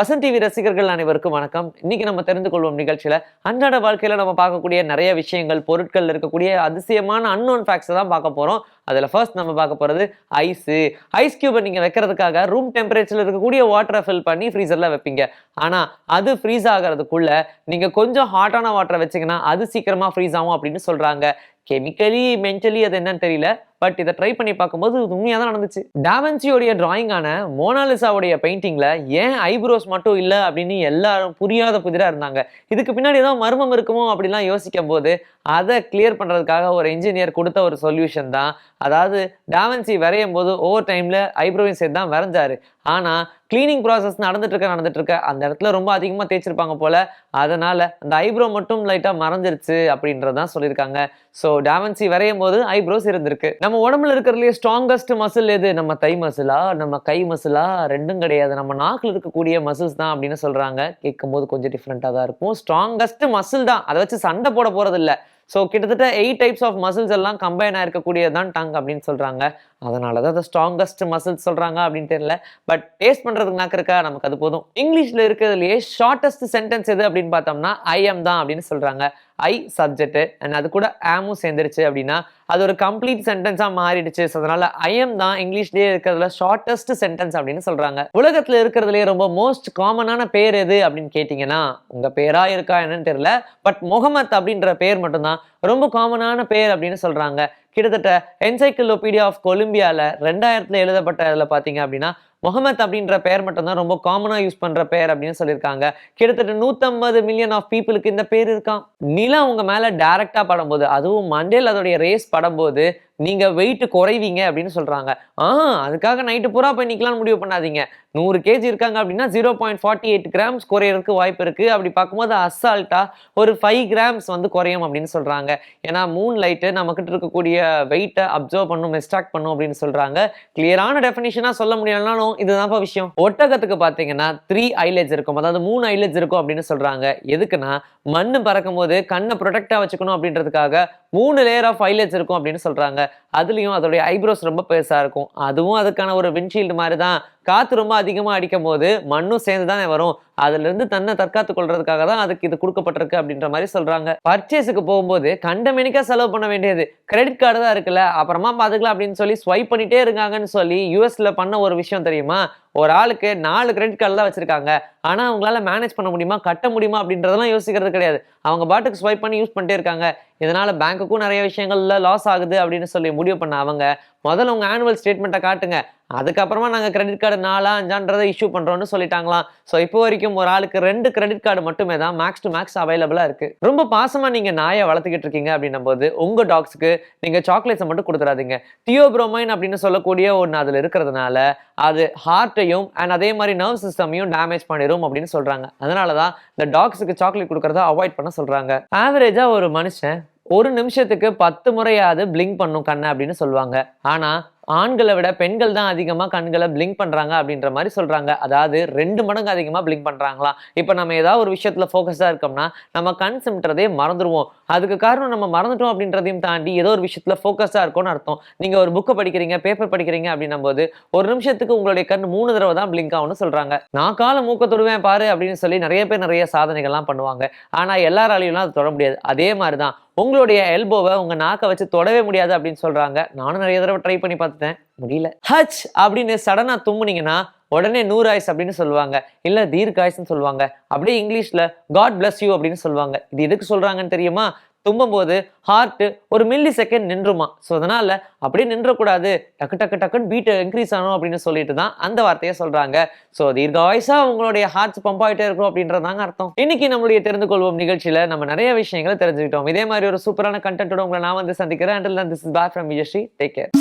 Vasanth TV ரசிகர்கள் அனைவருக்கும் வணக்கம். இன்னைக்கு நம்ம தெரிந்து கொள்வோம் நிகழ்ச்சியில அன்றாட வாழ்க்கையில நம்ம பார்க்கக்கூடிய நிறைய விஷயங்கள் பொருட்கள் இருக்கக்கூடிய அதிசயமான அன்னோன் ஃபேக்ட்ஸை தான் பார்க்க போறோம். அதுல ஃபர்ஸ்ட் நம்ம பார்க்க போறது ஐஸ் ஐஸ் கியூபை நீங்க வைக்கிறதுக்காக ரூம் டெம்பரேச்சர்ல இருக்கக்கூடிய வாட்டரை ஃபில் பண்ணி ஃப்ரீசர்ல வைப்பீங்க. ஆனா அது ஃப்ரீஸ் ஆகிறதுக்குள்ள நீங்க கொஞ்சம் ஹாட்டான வாட்டரை வச்சிங்கன்னா அது சீக்கிரமா ஃப்ரீஸ் ஆகும் அப்படின்னு சொல்றாங்க. கெமிக்கலி மென்டலி அது என்னன்னு தெரியல. பட் இதை ட்ரை பண்ணி பார்க்கும்போது இது உண்மையாக தான் நடந்துச்சு டாவன்சியோடைய டிராயிங்கான மோனாலிசாவுடைய பெயிண்டிங்ல ஏன் ஐப்ரோஸ் மட்டும் இல்லை அப்படின்னு எல்லாரும் புரியாத புதிரா இருந்தாங்க. இதுக்கு பின்னாடி ஏதாவது மர்மம் இருக்குமோ அப்படிலாம் யோசிக்கும் போது அதை கிளியர் பண்ணுறதுக்காக ஒரு இன்ஜினியர் கொடுத்த ஒரு சொல்யூஷன் தான். அதாவது டாவன்சி வரையும் போது ஓவர் டைமில் ஐப்ரோவின் சேர்த்து தான் வரைஞ்சாரு. ஆனால் கிளீனிங் ப்ராசஸ் நடந்துட்டு இருக்க நடந்துட்டு இருக்க அந்த இடத்துல ரொம்ப அதிகமாக தேய்ச்சிருப்பாங்க போல. அதனால அந்த ஐப்ரோ மட்டும் லைட்டாக மறைஞ்சிருச்சு அப்படின்றதான் சொல்லியிருக்காங்க. ஸோ டாவன்சி வரையும் போது ஐப்ரோஸ் இருந்திருக்கு. நம்ம உடம்புல இருக்கிறதுலே ஸ்ட்ராங்கஸ்ட் மசில் எது? நம்ம தை மசிலா நம்ம கை மசிலா ரெண்டும் கிடையாது. நம்ம நாக்கில் இருக்கக்கூடிய மசில்ஸ் தான் அப்படின்னு சொல்கிறாங்க கேட்கும் போது கொஞ்சம் டிஃப்ரெண்ட்டாக தான் இருக்கும். ஸ்ட்ராங்கஸ்ட் மசில் தான். அதை வச்சு சண்டை போட போகிறதில்ல ஸோ கிட்டத்தட்ட எயிட் டைப்ஸ் ஆஃப் மசில்ஸ் எல்லாம் கம்பைன் ஆயிருக்கக்கூடியது தான் டங் அப்படின்னு சொல்கிறாங்க அதனால தான் ஸ்ட்ராங்கஸ்ட் மசில்ஸ் சொல்கிறாங்க அப்படின்னு தெரியல. பட் டேஸ்ட் பண்ணுறதுக்கு நாக்கு இருக்கா? நமக்கு அது போதும். இங்கிலீஷில் இருக்கிறதுலையே ஷார்ட்டஸ்ட் சென்டென்ஸ் எது அப்படின்னு பார்த்தோம்னா ஐஎம் தான் அப்படின்னு சொல்கிறாங்க ஐ சப்ஜெக்ட் அண்ட் அது கூட ஆமும் சேர்ந்துருச்சு அப்படின்னா அது ஒரு கம்ப்ளீட் சென்டென்ஸாக மாறிடுச்சு. ஸோ அதனால ஐஎம் தான் இங்கிலீஷ்லேயே இருக்கிறதுல ஷார்ட்டஸ்ட் சென்டென்ஸ் அப்படின்னு சொல்றாங்க. உலகத்தில் இருக்கிறதுலே ரொம்ப மோஸ்ட் காமனான பேர் எது அப்படின்னு கேட்டிங்கன்னா உங்கள் பேரா இருக்கா என்னன்னு தெரியல. பட் முகமத் அப்படின்ற பேர் மட்டும்தான் ரொம்ப காமனான பேர் அப்படின்னு சொல்றாங்க. கிட்டத்தட்ட என்சைக்ளோபீடியா ஆஃப் கொலம்பியால ரெண்டாயிரத்துல எழுதப்பட்ட இதில் பார்த்தீங்க அப்படின்னா முகமத் அப்படின்ற பெயர் மட்டும்தான் ரொம்ப காமனாக யூஸ் பண்ணுற பெயர் அப்படின்னு சொல்லியிருக்காங்க. கிட்டத்தட்ட நூற்றம்பது மில்லியன் ஆஃப் பீப்புளுக்கு இந்த பேர் இருக்கான் நிலம் உங்க மேலே டேரெக்டாக படும்போது அதுவும் மண்டேல் அதோடைய ரேஸ் படும்போது நீங்கள் வெயிட் குறைவீங்க அப்படின்னு சொல்கிறாங்க ஆ அதுக்காக நைட்டு பூரா போய் நிற்கலாம்னு முடிவு பண்ணாதீங்க. நூறு கேஜி இருக்காங்க அப்படின்னா zero point forty eight grams குறையறதுக்கு வாய்ப்பு இருக்குது அப்படி பார்க்கும்போது அசால்ட்டாக ஒரு ஃபைவ் கிராம்ஸ் வந்து குறையும் அப்படின்னு சொல்கிறாங்க ஏன்னா மூன் லைட்டு நம்மக்கிட்ட இருக்கக்கூடிய வெயிட்டை அப்சர்வ் பண்ணும் மிஸ்டாக் பண்ணும் அப்படின்னு சொல்கிறாங்க கிளியரான டெஃபினிஷனா சொல்ல முடியலனாலும் இதுதான்ப்பா விஷயம். ஒட்டகத்துக்கு பார்த்தீங்கன்னா த்ரீ ஐலேஜ் இருக்கும். அதாவது மூணு ஐலேஜ் இருக்கும் அப்படின்னு சொல்கிறாங்க எதுக்குன்னா மண் பறக்கும் போது கண்ணை ப்ரொடெக்டாக வச்சுக்கணும் அப்படின்றதுக்காக மூணு லேயர் ஆஃப் ஹைலைட்ஸ் இருக்கும் அப்படின்னு சொல்றாங்க. அதுலேயும் அதோடைய ஐப்ரோஸ் ரொம்ப பெருசாக இருக்கும். அதுவும் அதுக்கான ஒரு விண்ட்ஷீல்டு மாதிரி தான் காற்று ரொம்ப அதிகமாக அடிக்கும் போது மண்ணும் சேர்ந்து தானே வரும். அதுலேருந்து தன்னை தற்காத்து கொள்றதுக்காக தான் அதுக்கு இது கொடுக்கப்பட்டிருக்கு அப்படின்ற மாதிரி சொல்கிறாங்க பர்ச்சேஸுக்கு போகும்போது கண்டமெனிக்காக செலவு பண்ண வேண்டியது. கிரெடிட் கார்டு தான் இருக்குல்ல. அப்புறமா பார்த்துக்கலாம் அப்படின்னு சொல்லி ஸ்வைப் பண்ணிட்டே இருக்காங்கன்னு சொல்லி யூஎஸில் பண்ண ஒரு விஷயம் தெரியுமா? ஒரு ஆளுக்கு நாலு கிரெடிட் கார்டு தான் வச்சுருக்காங்க. ஆனால் அவங்களால மேனேஜ் பண்ண முடியுமா? கட்ட முடியுமா? அப்படின்றதெல்லாம் யோசிக்கிறது கிடையாது. அவங்க பாட்டுக்கு ஸ்வைப் பண்ணி யூஸ் பண்ணிட்டே இருக்காங்க. இதனால் பேங்க்குக்கும் நிறைய விஷயங்கள்ல லாஸ் ஆகுது அப்படின்னு சொல்லி முடிவு பண்ண அவங்க. முதல்ல உங்கள் ஆனுவல் ஸ்டேட்மெண்ட்டை காட்டுங்க. அதுக்கப்புறமா நாங்கள் கிரெடிட் கார்டு நாலா அஞ்சான்றதை இஷ்யூ பண்ணுறோன்னு சொல்லிட்டாங்களாம். ஸோ இப்போ வரைக்கும் ஒரு ஆளுக்கு ரெண்டு கிரெடிட் கார்டு மட்டுமே தான் மேக்ஸ் டு மேக்ஸ் அவைலபிளாக இருக்குது ரொம்ப பாசமாக நீங்கள் நாயை வளர்த்துக்கிட்டு இருக்கீங்க அப்படின்னும் போது உங்கள் டாக்ஸ்க்கு நீங்கள் சாக்லேட்ஸை மட்டும் கொடுத்துறாதீங்க தியோப்ரோமைன் அப்படின்னு சொல்லக்கூடிய ஒன்று அதில் இருக்கிறதுனால அது ஹார்ட்டையும் அண்ட் அதே மாதிரி நர்வ் சிஸ்டமையும் டேமேஜ் பண்ணிடும் அப்படின்னு சொல்கிறாங்க அதனால தான் இந்த டாக்ஸுக்கு சாக்லேட் கொடுக்கறத அவாய்ட் பண்ண சொல்கிறாங்க ஆவரேஜாக ஒரு மனுஷன் ஒரு நிமிஷத்துக்கு பத்து முறையாவது பிளிங்க் பண்ணும் கண்ணை அப்படின்னு சொல்லுவாங்க. ஆனா ஆண்களை விட பெண்கள் தான் அதிகமாக கண்களை பிளிங்க் பண்ணுறாங்க அப்படின்ற மாதிரி சொல்கிறாங்க அதாவது ரெண்டு மடங்கு அதிகமாக பிளிங்க் பண்ணுறாங்களா இப்போ நம்ம ஏதாவது ஒரு விஷயத்தில் ஃபோக்கஸாக இருக்கோம்னா நம்ம கண் சிமிட்டுறதே மறந்துடுவோம் அதுக்கு காரணம் நம்ம மறந்துட்டோம் அப்படின்றதையும் தாண்டி ஏதோ ஒரு விஷயத்தில் ஃபோக்கஸாக இருக்கும்னு அர்த்தம். நீங்கள் ஒரு புக்கை படிக்கிறீங்க பேப்பர் படிக்கிறீங்க அப்படின்னும் போது ஒரு நிமிஷத்துக்கு உங்களுடைய கண் மூணு தடவை தான் பிளிங்க் ஆகும்னு சொல்கிறாங்க நான் கால மூக்க தொடுவேன் பாரு அப்படின்னு சொல்லி நிறைய பேர் நிறைய சாதனைகள்லாம் பண்ணுவாங்க. ஆனால் எல்லாராலையும்லாம் அது தொட முடியாது. அதே மாதிரி தான் உங்களுடைய எல்போவை உங்கள் நாக்கை வச்சு தொடவே முடியாது அப்படின்னு சொல்கிறாங்க நானும் நிறைய தடவை ட்ரை பண்ணி பார்த்து பார்த்தேன். முடியல. ஹச்! அப்படின்னு சடனா தும்முனீங்கன்னா உடனே நூறு ஆயுஸ் அப்படின்னு சொல்லுவாங்க. இல்ல தீர்க்காயுஸ்னு சொல்லுவாங்க. அப்படியே இங்கிலீஷ்ல காட் பிளஸ் யூ அப்படின்னு சொல்லுவாங்க. இது எதுக்கு சொல்றாங்கன்னு தெரியுமா? தும்பும்போது ஹார்ட் ஒரு மில்லி செகண்ட் நின்றுமா? ஸோ அதனால அப்படியே நின்றக்கூடாது. டக்கு டக்கு டக்குன்னு பீட் இன்க்ரீஸ் ஆகணும் அப்படின்னு சொல்லிட்டு தான் அந்த வார்த்தையை சொல்றாங்க. ஸோ தீர்காயுசா உங்களுடைய ஹார்ட்ஸ் பம்ப் ஆகிட்டே இருக்கும் அப்படின்றதாங்க அர்த்தம். இன்னைக்கு நம்மளுடைய தெரிந்து கொள்வோம் நிகழ்ச்சியில நம்ம நிறைய விஷயங்களை தெரிஞ்சுக்கிட்டோம். இதே மாதிரி ஒரு சூப்பரான கண்டென்ட்டோட உங்களை நான் வந்து சந்திக்கிறேன். And this is back from Vijayasri take care